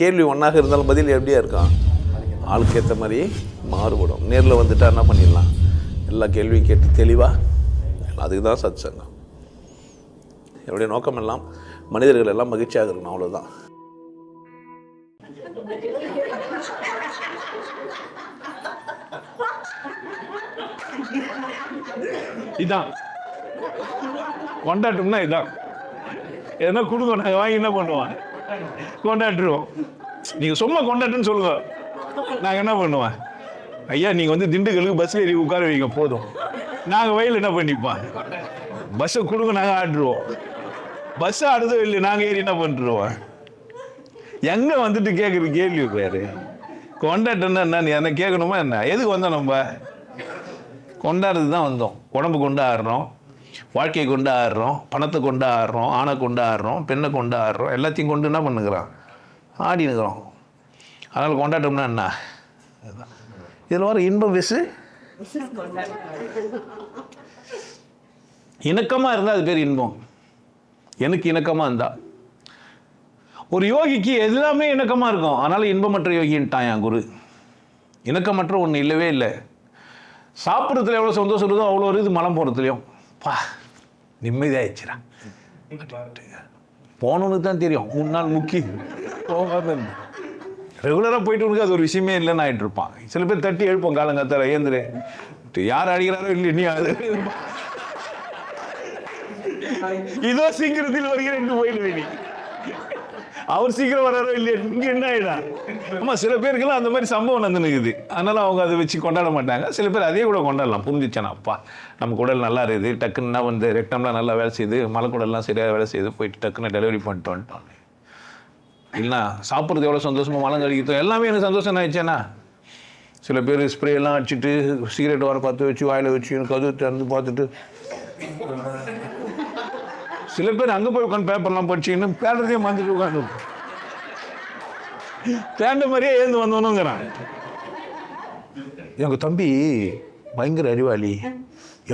கேள்வி ஒன்றாக இருந்தாலும் பதில் எப்படியா இருக்கான் ஆளுக்கு ஏற்ற மாதிரி மாறுபடும். நேரில் வந்துட்டா என்ன பண்ணிடலாம்? எல்லா கேள்வியும் கேட்டு தெளிவாக அதுக்கு தான் சத் சங்கம் என்னுடைய நோக்கம் எல்லாம் மனிதர்கள் எல்லாம் மகிழ்ச்சியாக இருக்கணும் அவ்வளோதான் இதான். கொண்டாட்டம்னா இதான். எதனா கொடுங்க நாங்கள் வாங்கி என்ன பண்ணுவான்? கொண்டாட்டுருவோம் நீங்கள் சும்மா கொண்டாட்டுன்னு சொல்லுங்க. நாங்கள் என்ன பண்ணுவேன்? ஐயா நீங்கள் வந்து திண்டுக்கலுக்கு பஸ்ஸில் ஏறி உட்கார வைங்க போதும். நாங்கள் வயலில் என்ன பண்ணிப்போம்? பஸ்ஸை கொடுங்க நாங்கள் ஆடுருவோம் பஸ்ஸை ஆடுதோ இல்லை நாங்கள் ஏறி என்ன பண்ணுருவோம் எங்கே வந்துட்டு கேட்குற கேள்வி பேர். கொண்டாட்டம்னா என்ன? என்ன கேட்கணுமா என்ன? எதுக்கு வந்தோம் நம்ம? கொண்டாடுறது தான் வந்தோம். உடம்பு கொண்டாடுறோம். வாழ்க்கையை கொண்டு ஆடுறோம் பணத்தை கொண்டு ஆடுறோம் ஆணை கொண்டு ஆடுறோம் பெண்ணை கொண்டு ஆடுறோம் எல்லாத்தையும் கொண்டு என்ன பண்ணுகிறோம் ஆடினுக்கிறோம் அதனால் கொண்டாட்டம்னா என்ன? அதுதான். இதில் வர இன்பம் விசு? இணக்கமாக இருந்தால் அது பேர் இன்பம். எனக்கு இணக்கமாக இருந்தால் ஒரு யோகிக்கு எல்லாமே இணக்கமாக இருக்கும். அதனால் இன்பமற்ற யோகின்ட்டான் என் குரு. இணக்கமற்ற ஒன்று இல்லவே இல்லை. சாப்பிட்றதுல எவ்வளோ சந்தோஷம் இருக்கோ அவ்வளோ இது மலம் போகிறதுலையும் பா நிம்மதியாகிடுச்சுடா போனவனுக்கு தான் தெரியும். மூணு நாள் முக்கி போகாம ரெகுலராக போயிட்டு உனக்கு அது ஒரு விஷயமே இல்லைன்னு ஆகிட்டு இருப்பான். சில பேர் தட்டி எழுப்போம் காலங்காத்தால ஏந்திரு. யார் அடிக்கிறாரோ இல்லை நீ அது இதோ சீக்கிரத்தில் வருகிறேன் என்று போயிடுவேன் நீ. அவர் சீக்கிரம் வராரோ இல்லையா இங்கே என்ன ஆயிடா? ஆமா சில பேருக்கெல்லாம் அந்த மாதிரி சம்பவம் நடந்துனுக்குது. அதனால் அவங்க அதை வச்சு கொண்டாட மாட்டாங்க. சில பேர் அதே கூட கொண்டாடலாம். புரிஞ்சிச்சானா? அப்பா நம்ம குடல் நல்லா இருக்குது. டக்குன்னா வந்து ரெக்டம்லாம் நல்லா வேலை செய்யுது மலைக்குடல்லாம் சரியாக வேலை செய்யுது போயிட்டு டக்குன்னு டெலிவரி பண்ணிட்டு வந்துட்டோம் இல்லைனா சாப்பிட்றது எவ்வளோ சந்தோஷமாக மலம் கழிக்கிறோம் எல்லாமே எனக்கு சந்தோஷம் ஆயிடுச்சேண்ணா. சில பேர் ஸ்ப்ரே எல்லாம் அடிச்சுட்டு சிகரெட் வர பார்த்து வச்சு வாயில் வச்சு கதவு திறந்து பார்த்துட்டு சில பேர் அங்கே போய் உட்காந்து பேப்பர்லாம் படிச்சுன்னு பேடுறதே மறந்துட்டு உட்காந்து தேண்ட மாதிரியே ஏந்து வந்தவனுங்கிறான். எங்கள் தம்பி பயங்கர அறிவாளி.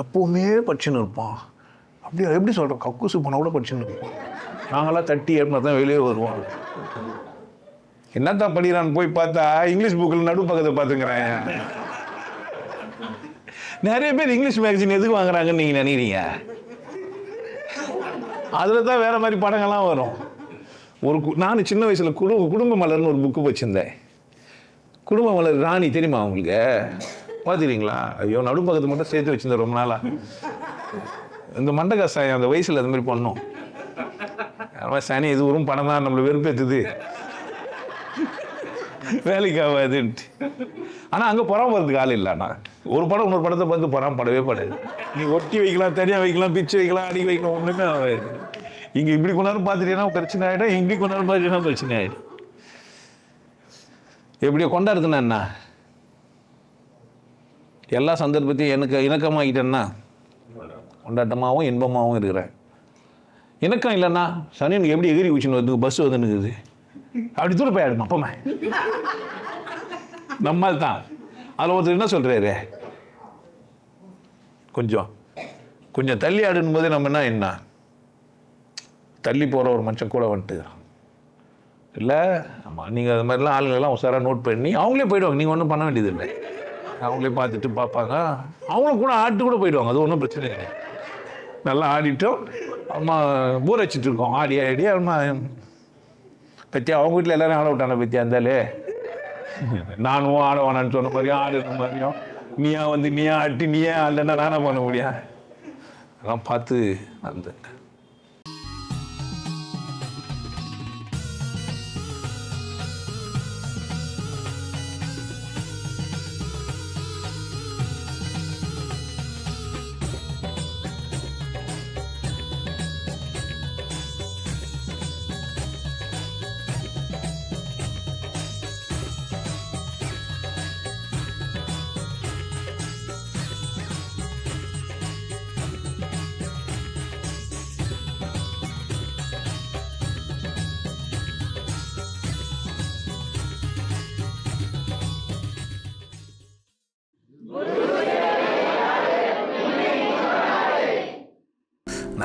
எப்போவுமே படிச்சுன்னு இருப்பான். அப்படி எப்படி சொல்கிறோம் கக்கூசு போனால் கூட படிச்சுன்னு இருப்பான் நாங்களாம் தட்டி ஏறினா தான் வெளியே வருவோம். என்னத்தான் படிக்கிறான்னு போய் பார்த்தா இங்கிலீஷ் புக்கில் நடு பக்கத்தை பார்த்துங்கிறேன். நிறைய பேர் இங்கிலீஷ் மேகசின் எதுக்கு வாங்குறாங்கன்னு நீங்கள் நினைக்கிறீங்க? அதில் தான் வேறு மாதிரி படங்கள்லாம் வரும். ஒரு கு- நான் சின்ன வயசில் குடும்ப குடும்ப மலர்னு ஒரு புக்கு வச்சுருந்தேன். குடும்ப மலர் ராணி தெரியுமா அவங்களுக்கு பார்த்துக்கிறீங்களா? ஐயோ நடுப்பக்கத்து மட்டும் சேர்த்து வச்சிருந்தேன் ரொம்ப நாளாக இந்த மண்டகாசாயம் அந்த வயசில் அது மாதிரி பண்ணோம். அதனால் சனி இது ஒரு படம் தான் நம்மளை வெறுப்பேற்றுது வேலைக்கு ஆகாதுன்ட்டு. ஆனால் அங்கே பொறாமறதுக்கு ஆள் இல்லைண்ணா ஒரு படம் இன்னொரு படத்தை பார்த்து பொறாமப்படவே படாது. நீ ஒட்டி வைக்கலாம் தனியாக வைக்கலாம் பிச்சு வைக்கலாம் அடி வைக்கலாம் ஒன்றுமே ஆகாது. இங்கே இப்படி கொண்டாலும் பார்த்துட்டீங்கன்னா பிரச்சனை ஆகிடும் இங்கே கொண்டாலும் பார்த்துட்டீங்கன்னா பிரச்சனை ஆகிடும் எப்படியோ கொண்டாடுதுன்னா என்ன? எல்லா சந்தர்ப்பத்தையும் எனக்கு இணக்கமாகிட்டேன்னா கொண்டாட்டமாகவும் இன்பமாகவும் இருக்கிறேன். இணக்கம் இல்லைன்னா சனி எனக்கு எப்படி எகிரி குச்சின்னு வருது பஸ் வந்து நிற்குது அப்படி தூரம் போய் ஆடுமா அப்பமா நம்மால் தான் அதில் ஒருத்தர் என்ன சொல்கிறாரு கொஞ்சம் கொஞ்சம் தள்ளி ஆடுன்னு போதே நம்ம என்ன என்ன? தள்ளி போகிற ஒரு மனுஷன் கூட வந்துட்டு இல்லை ஆமாம் நீங்கள் அது மாதிரிலாம் ஆளுங்களெல்லாம் உசாராக நோட் பண்ணி அவங்களே போயிடுவாங்க. நீங்கள் ஒன்றும் பண்ண வேண்டியது இல்லை அவங்களே பார்த்துட்டு பார்ப்பாங்க. அவங்களும் கூட ஆட்டு கூட போயிடுவாங்க. அது ஒன்றும் பிரச்சனை இல்லை நல்லா ஆடிட்டோம். அம்மா ஊற வச்சுட்டு இருக்கோம். ஆடி ஆடி அம்மா பத்தியா அவங்க வீட்டில் எல்லோரும் ஆட விட்டாங்க பத்தியா இருந்தாலே? நானும் ஆட சொன்ன மாதிரியும் ஆடுற மாதிரியும் நீயா வந்து நீயா ஆட்டி நீயே ஆடலன்னா நானே பண்ண முடியும்? அதெல்லாம் பார்த்து அந்த